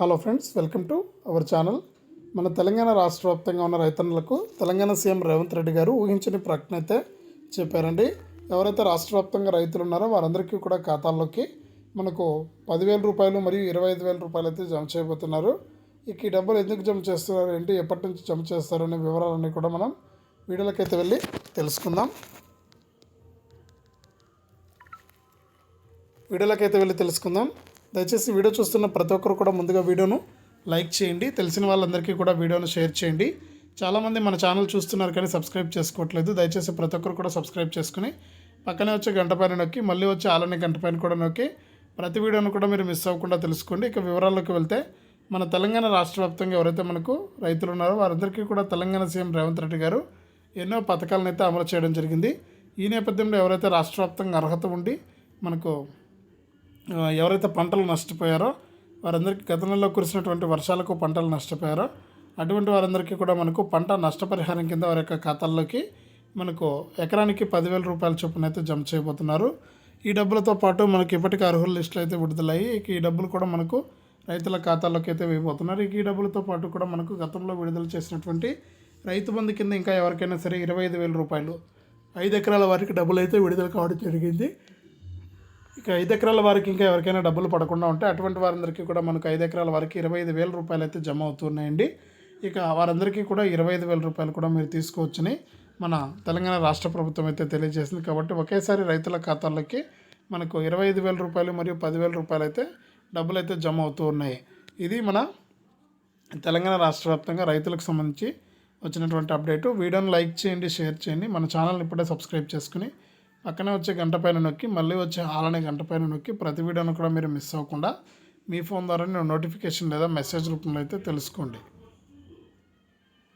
Hello friends welcome to our channel మన తెలంగాణ రాష్ట్ర వ్యాప్తంగా ఉన్న రైతన్నులకు తెలంగాణ సీఎం రేవంత్ రెడ్డి గారు ఊహించని ప్రకటన అయితే చెప్పారండి. ఎవరైతే రాష్ట్ర వ్యాప్తంగా రైతులు ఉన్నారో వారందరికీ కూడా ఖాతాల్లోకి మనకు పదివేల రూపాయలు మరియు ఇరవై ఐదు వేల రూపాయలు అయితే జమ చేయబోతున్నారు. ఇక ఈ డబ్బులు ఎందుకు జమ చేస్తున్నారు ఏంటి ఎప్పటి నుంచి జమ చేస్తారు అనే వివరాలన్నీ కూడా మనం వీడియోలోకి వెళ్ళి తెలుసుకుందాం. వీడియోలోకి వెళ్ళి తెలుసుకుందాం. దయచేసి వీడియో చూస్తున్న ప్రతి ఒక్కరు కూడా ముందుగా వీడియోను లైక్ చేయండి. తెలిసిన వాళ్ళందరికీ కూడా వీడియోను షేర్ చేయండి. చాలామంది మన ఛానల్ చూస్తున్నారు కానీ సబ్స్క్రైబ్ చేసుకోవట్లేదు. దయచేసి ప్రతి ఒక్కరు కూడా సబ్స్క్రైబ్ చేసుకుని పక్కనే వచ్చే గంట పైన నొక్కి మళ్ళీ వచ్చే ఆలనే గంట పైన కూడా నొక్కి ప్రతి వీడియోను కూడా మీరు మిస్ అవ్వకుండా తెలుసుకోండి. ఇక వివరాల్లోకి వెళ్తే మన తెలంగాణ రాష్ట్ర వ్యాప్తంగా ఎవరైతే మనకు రైతులు ఉన్నారో వారందరికీ కూడా తెలంగాణ సీఎం రేవంత్ రెడ్డి గారు ఎన్నో పథకాలను అయితే అమలు చేయడం జరిగింది. ఈ నేపథ్యంలో ఎవరైతే రాష్ట్ర వ్యాప్తంగా అర్హత ఉండి మనకు ఎవరైతే పంటలు నష్టపోయారో వారందరికీ గత నెలలో కురిసినటువంటి వర్షాలకు పంటలు నష్టపోయారో అటువంటి వారందరికీ కూడా మనకు పంట నష్టపరిహారం కింద వారి యొక్క ఖాతాల్లోకి మనకు ఎకరానికి పదివేల రూపాయల చొప్పున అయితే జమ చేయబోతున్నారు. ఈ డబ్బులతో పాటు మనకి ఇప్పటికీ అర్హుల లిస్టులు అయితే విడుదలయ్యి ఈ డబ్బులు కూడా మనకు రైతుల ఖాతాల్లోకి అయితే వేయబోతున్నారు. ఈ డబ్బులతో పాటు కూడా మనకు గతంలో విడుదల చేసినటువంటి రైతు బంధు కింద ఇంకా ఎవరికైనా సరే ఇరవై ఐదు వేల రూపాయలు ఐదు ఎకరాల వారికి డబ్బులు అయితే విడుదల కావడం జరిగింది. ఇక ఐదు ఎకరాల వారికి ఇంకా ఎవరికైనా డబ్బులు పడకుండా ఉంటే అటువంటి వారందరికీ కూడా మనకు ఐదు ఎకరాల వారికి ఇరవై ఐదు వేల రూపాయలు అయితే జమ అవుతున్నాయండి. ఇక వారందరికీ కూడా ఇరవై ఐదు వేల రూపాయలు కూడా మీరు తీసుకోవచ్చని మన తెలంగాణ రాష్ట్ర ప్రభుత్వం అయితే తెలియజేసింది. కాబట్టి ఒకేసారి రైతుల ఖాతాల్లోకి మనకు ఇరవై ఐదు వేల రూపాయలు మరియు పదివేల రూపాయలు అయితే డబ్బులు అయితే జమ అవుతూ ఉన్నాయి. ఇది మన తెలంగాణ రాష్ట్ర వ్యాప్తంగా రైతులకు సంబంధించి వచ్చినటువంటి అప్డేటు. వీడియోని లైక్ చేయండి షేర్ చేయండి. మన ఛానల్ని ఇప్పుడే సబ్స్క్రైబ్ చేసుకుని పక్కనే వచ్చే గంట పైన నొక్కి మళ్ళీ వచ్చే ఆలనే గంట పైన నొక్కి ప్రతి వీడియోను కూడా మీరు మిస్ అవ్వకుండా మీ ఫోన్ ద్వారా నోటిఫికేషన్ లేదా మెసేజ్ రూపంలో అయితే తెలుసుకోండి.